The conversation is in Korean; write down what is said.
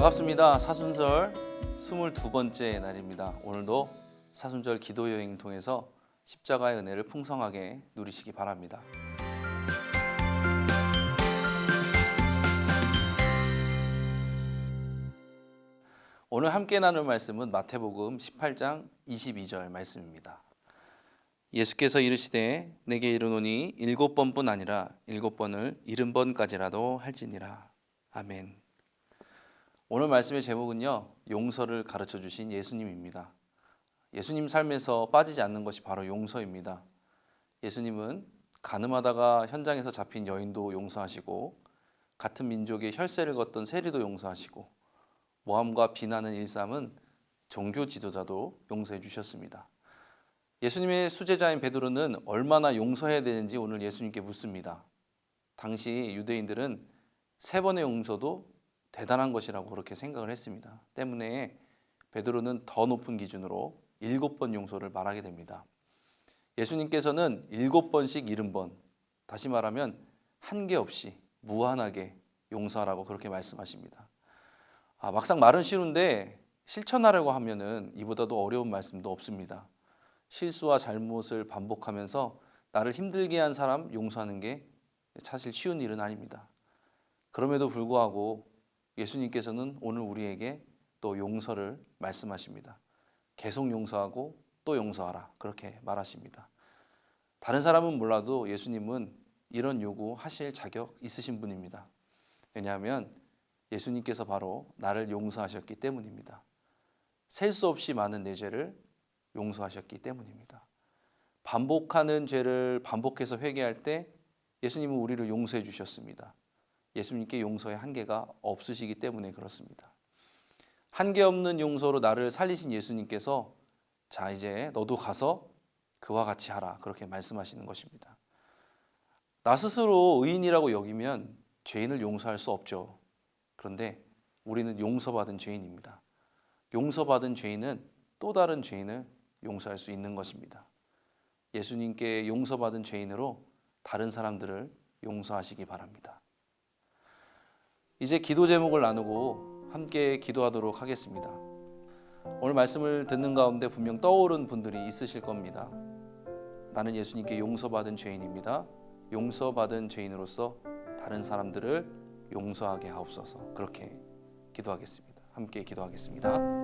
반갑습니다. 사순절 22번째 날입니다. 오늘도 사순절 기도 여행 통해서 십자가의 은혜를 풍성하게 누리시기 바랍니다. 오늘 함께 나눌 말씀은 마태복음 18장 22절 말씀입니다. 예수께서 이르시되 내게 이르노니 일곱 번뿐 아니라 일곱 번을 일흔 번까지라도 할지니라. 아멘. 오늘 말씀의 제목은요. 용서를 가르쳐 주신 예수님입니다. 예수님 삶에서 빠지지 않는 것이 바로 용서입니다. 예수님은 가늠하다가 현장에서 잡힌 여인도 용서하시고 같은 민족의 혈세를 걷던 세리도 용서하시고 모함과 비난은 일삼은 종교 지도자도 용서해 주셨습니다. 예수님의 수제자인 베드로는 얼마나 용서해야 되는지 오늘 예수님께 묻습니다. 당시 유대인들은 세 번의 용서도 대단한 것이라고 그렇게 생각을 했습니다. 때문에 베드로는 더 높은 기준으로 일곱 번 용서를 말하게 됩니다. 예수님께서는 일곱 번씩 일흔 번, 다시 말하면 한계 없이 무한하게 용서하라고 그렇게 말씀하십니다. 아, 막상 말은 쉬운데 실천하려고 하면은 이보다도 어려운 말씀도 없습니다. 실수와 잘못을 반복하면서 나를 힘들게 한 사람 용서하는 게 사실 쉬운 일은 아닙니다. 그럼에도 불구하고 예수님께서는 오늘 우리에게 또 용서를 말씀하십니다. 계속 용서하고 또 용서하라. 그렇게 말하십니다. 다른 사람은 몰라도 예수님은 이런 요구 하실 자격 있으신 분입니다. 왜냐하면 예수님께서 바로 나를 용서하셨기 때문입니다. 셀 수 없이 많은 내 죄를 용서하셨기 때문입니다. 반복하는 죄를 반복해서 회개할 때 예수님은 우리를 용서해 주셨습니다. 예수님께 용서의 한계가 없으시기 때문에 그렇습니다. 한계 없는 용서로 나를 살리신 예수님께서 자 이제 너도 가서 그와 같이 하라 그렇게 말씀하시는 것입니다. 나 스스로 의인이라고 여기면 죄인을 용서할 수 없죠. 그런데 우리는 용서받은 죄인입니다. 용서받은 죄인은 또 다른 죄인을 용서할 수 있는 것입니다. 예수님께 용서받은 죄인으로 다른 사람들을 용서하시기 바랍니다. 이제 기도 제목을 나누고 함께 기도하도록 하겠습니다. 오늘 말씀을 듣는 가운데 분명 떠오른 분들이 있으실 겁니다. 나는 예수님께 용서받은 죄인입니다. 용서받은 죄인으로서 다른 사람들을 용서하게 하옵소서. 그렇게 기도하겠습니다. 함께 기도하겠습니다.